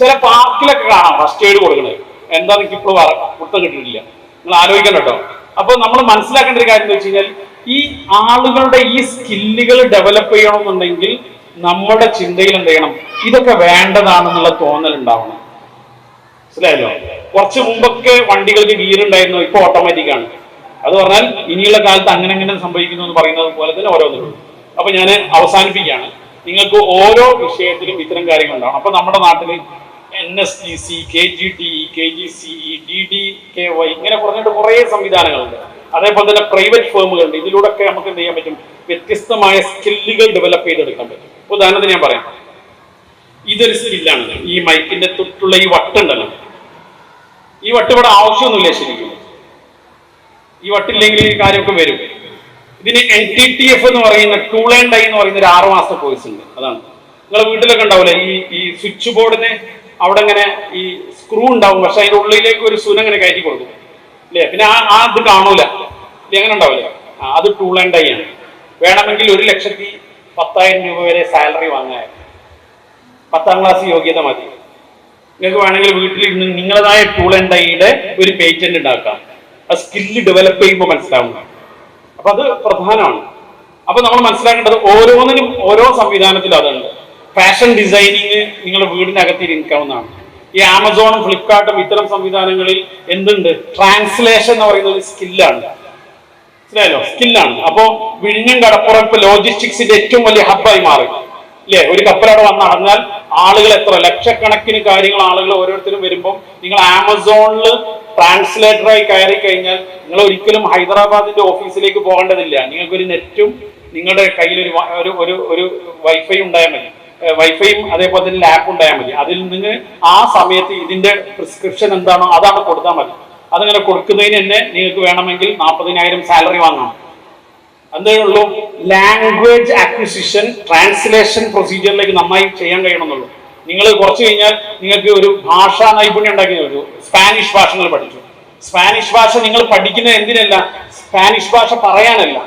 ചില പാർക്കിലൊക്കെ കാണാം ഫസ്റ്റ് എയ്ഡ് കൊടുക്കുന്നത് എന്താ നിങ്ങൾക്ക് ഇപ്പോൾ കുത്തം കിട്ടിയിട്ടില്ല. നിങ്ങൾ ആലോചിക്കണം കേട്ടോ അപ്പൊ നമ്മൾ മനസ്സിലാക്കേണ്ട ഒരു കാര്യം എന്ന് വെച്ച് കഴിഞ്ഞാൽ ഈ ആളുകളുടെ ഈ സ്കില്ലുകൾ ഡെവലപ്പ് ചെയ്യണമെന്നുണ്ടെങ്കിൽ നമ്മുടെ ചിന്തയിൽ എന്ത് ചെയ്യണം? ഇതൊക്കെ വേണ്ടതാണെന്നുള്ള തോന്നൽ ഉണ്ടാവണം. മനസ്സിലായല്ലോ? കുറച്ച് മുമ്പൊക്കെ വണ്ടികൾക്ക് ഗിയർ ഉണ്ടായിരുന്നു ഇപ്പൊ ഓട്ടോമാറ്റിക് ആണ്. അത് പറഞ്ഞാൽ ഇനിയുള്ള കാലത്ത് അങ്ങനെ അങ്ങനെ സംഭവിക്കുന്നു എന്ന് പറയുന്നത് പോലെ തന്നെ ഓരോന്നിലും. അപ്പൊ ഞാൻ അവസാനിപ്പിക്കുകയാണ്. നിങ്ങൾക്ക് ഓരോ വിഷയത്തിലും ഇത്തരം കാര്യങ്ങൾ ഉണ്ടാവണം അപ്പൊ നമ്മുടെ നാട്ടിൽ N S G C K G T K G C E D D K Y ഇങ്ങനെ പറഞ്ഞിട്ട് കുറേ സംവിധാനങ്ങളുണ്ട്. അതേപോലെ തന്നെ പ്രൈവറ്റ് ഫേമുകളുണ്ട് ഇതിലൂടെയൊക്കെ നമുക്ക് എന്ത് ചെയ്യാൻ പറ്റും? വ്യത്യസ്തമായ സ്കില്ലുകൾ ഡെവലപ്പ് ചെയ്തെടുക്കാൻ പറ്റും. ഉദാഹരണത്തിന് ഞാൻ പറയാം. ഇതൊരു സ്കില്ലാണ് ഈ മൈക്കിന്റെ തൊട്ടുള്ള ഈ വട്ടുണ്ടല്ലോ. ഈ വട്ട് ഇവിടെ ആവശ്യമൊന്നുമില്ല ശരിക്കും. ഈ വട്ടില്ലെങ്കിൽ ഈ കാര്യമൊക്കെ വരും. ഇതിന് എൻ ടി ടി എഫ് എന്ന് പറയുന്ന ടൂൾ ആൻഡ് ഡൈ എന്ന് പറയുന്ന ഒരു ആറുമാസ കോഴ്സ് ഉണ്ട്. അതാണ്. നിങ്ങളെ വീട്ടിലൊക്കെ ഉണ്ടാവില്ലേ ഈ ഈ സ്വിച്ച് ബോർഡിന് അവിടെ ഇങ്ങനെ ഈ സ്ക്രൂ ഉണ്ടാവും. പക്ഷെ അതിന്റെ ഉള്ളിലേക്ക് ഒരു സുന ഇങ്ങനെ കയറ്റി കൊടുക്കും. അല്ലേ പിന്നെ ആ ആ ഇത് കാണൂല. എങ്ങനെ ഉണ്ടാവില്ല അത് ടൂൾ ആൻഡ് ഡൈ ആണ്. വേണമെങ്കിൽ ഒരു ലക്ഷത്തി പത്തായിരം രൂപ വരെ സാലറി വാങ്ങാൻ പത്താം ക്ലാസ് യോഗ്യത മതി. നിങ്ങൾക്ക് വേണമെങ്കിൽ വീട്ടിലിരുന്ന് നിങ്ങളതായ ടൂൾ ആൻഡ് ഡൈയുടെ ഒരു പേറ്റന്റ് ഉണ്ടാക്കാം. ആ സ്കില്ല് ഡെവലപ്പ് ചെയ്യുമ്പോൾ മനസ്സിലാവുന്നതാണ്. അപ്പൊ അത് പ്രധാനമാണ്. അപ്പൊ നമ്മൾ മനസ്സിലാക്കേണ്ടത് ഓരോന്നിനും ഓരോ സംവിധാനത്തിൽ അതുണ്ട്. ഫാഷൻ ഡിസൈനിങ് നിങ്ങളുടെ വീടിനകത്ത് ഇരിക്കാവുന്നതാണ്. ഈ ആമസോണും ഫ്ലിപ്കാർട്ടും ഇത്തരം സംവിധാനങ്ങളിൽ എന്തുണ്ട്? ട്രാൻസ്ലേഷൻ എന്ന് പറയുന്ന ഒരു സ്കില്ലാണ്. മനസ്സിലായല്ലോ? സ്കില്ലാണ്. അപ്പോ വിഴിഞ്ഞം കടപ്പുറം ഇപ്പൊ ലോജിസ്റ്റിക്സിന്റെ ഏറ്റവും വലിയ ഹബ്ബായി മാറി. ഇല്ലേ ഒരു കപ്പലവിടെ വന്ന് അടഞ്ഞാൽ ആളുകൾ എത്ര? ലക്ഷക്കണക്കിന് കാര്യങ്ങൾ ആളുകൾ ഓരോരുത്തരും വരുമ്പോൾ നിങ്ങൾ ആമസോണിൽ ട്രാൻസ്ലേറ്ററായി കയറി കഴിഞ്ഞാൽ നിങ്ങൾ ഒരിക്കലും ഹൈദരാബാദിന്റെ ഓഫീസിലേക്ക് പോകേണ്ടതില്ല. നിങ്ങൾക്കൊരു നെറ്റും നിങ്ങളുടെ കയ്യിൽ ഒരു ഒരു ഒരു വൈഫൈ ഉണ്ടായാൽ മതി. വൈഫൈയും അതേപോലെ തന്നെ ലാപ്പ് ഉണ്ടായാൽ മതി. അതിൽ നിന്ന് ആ സമയത്ത് ഇതിന്റെ പ്രിസ്ക്രിപ്ഷൻ എന്താണോ അതാണ് കൊടുത്താൽ മതി. അതങ്ങനെ കൊടുക്കുന്നതിന് തന്നെ നിങ്ങൾക്ക് വേണമെങ്കിൽ നാൽപ്പതിനായിരം സാലറി വാങ്ങാം. അതേ ഉള്ളൂ? ലാംഗ്വേജ് അക്വിസിഷൻ ട്രാൻസ്ലേഷൻ പ്രൊസീജിയറിലേക്ക് നന്നായി ചെയ്യാൻ കഴിയണമെന്നുള്ളൂ. നിങ്ങൾ കുറച്ച് കഴിഞ്ഞാൽ നിങ്ങൾക്ക് ഒരു ഭാഷാ നൈപുണ്യം ഉണ്ടാക്കി ഒരു സ്പാനിഷ് ഭാഷ നിങ്ങൾ പഠിച്ചു. സ്പാനിഷ് ഭാഷ നിങ്ങൾ പഠിക്കുന്നത് എന്തിനല്ല? സ്പാനിഷ് ഭാഷ പറയാനല്ല.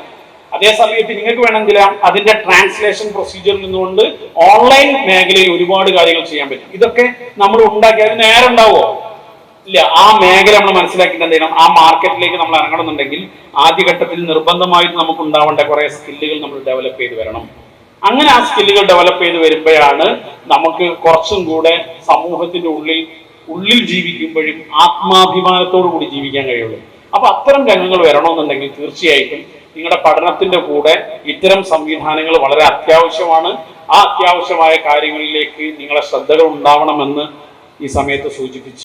അതേ സമയത്ത് നിങ്ങൾക്ക് വേണമെങ്കിൽ അതിന്റെ ട്രാൻസ്ലേഷൻ പ്രൊസീജിയറിൽ നിന്നുകൊണ്ട് ഓൺലൈൻ മേഖലയിൽ ഒരുപാട് കാര്യങ്ങൾ ചെയ്യാൻ പറ്റും. ഇതൊക്കെ നമ്മൾ ഉണ്ടാക്കി നേരം ഉണ്ടാവുമോ? ഇല്ല ആ മേഖല നമ്മൾ മനസ്സിലാക്കിയിട്ട് എന്ത് ചെയ്യണം? ആ മാർക്കറ്റിലേക്ക് നമ്മൾ ഇറങ്ങണമെന്നുണ്ടെങ്കിൽ ആദ്യഘട്ടത്തിൽ നിർബന്ധമായിട്ട് നമുക്ക് ഉണ്ടാവേണ്ട കുറെ സ്കില്ലുകൾ നമ്മൾ ഡെവലപ്പ് ചെയ്ത് വരണം. അങ്ങനെ ആ സ്കില്ലുകൾ ഡെവലപ്പ് ചെയ്ത് വരുമ്പോഴാണ് നമുക്ക് കുറച്ചും കൂടെ സമൂഹത്തിന്റെ ഉള്ളിൽ ഉള്ളിൽ ജീവിക്കുമ്പോഴും ആത്മാഭിമാനത്തോടു കൂടി ജീവിക്കാൻ കഴിയുള്ളൂ. അപ്പൊ അത്തരം രംഗങ്ങൾ വരണമെന്നുണ്ടെങ്കിൽ തീർച്ചയായിട്ടും നിങ്ങളുടെ പഠനത്തിന്റെ കൂടെ ഇത്തരം സംവിധാനങ്ങൾ വളരെ അത്യാവശ്യമാണ്. ആ അത്യാവശ്യമായ കാര്യങ്ങളിലേക്ക് നിങ്ങളെ ശ്രദ്ധകൾ ഉണ്ടാവണമെന്ന് ഈ സമയത്ത് സൂചിപ്പിച്ചു.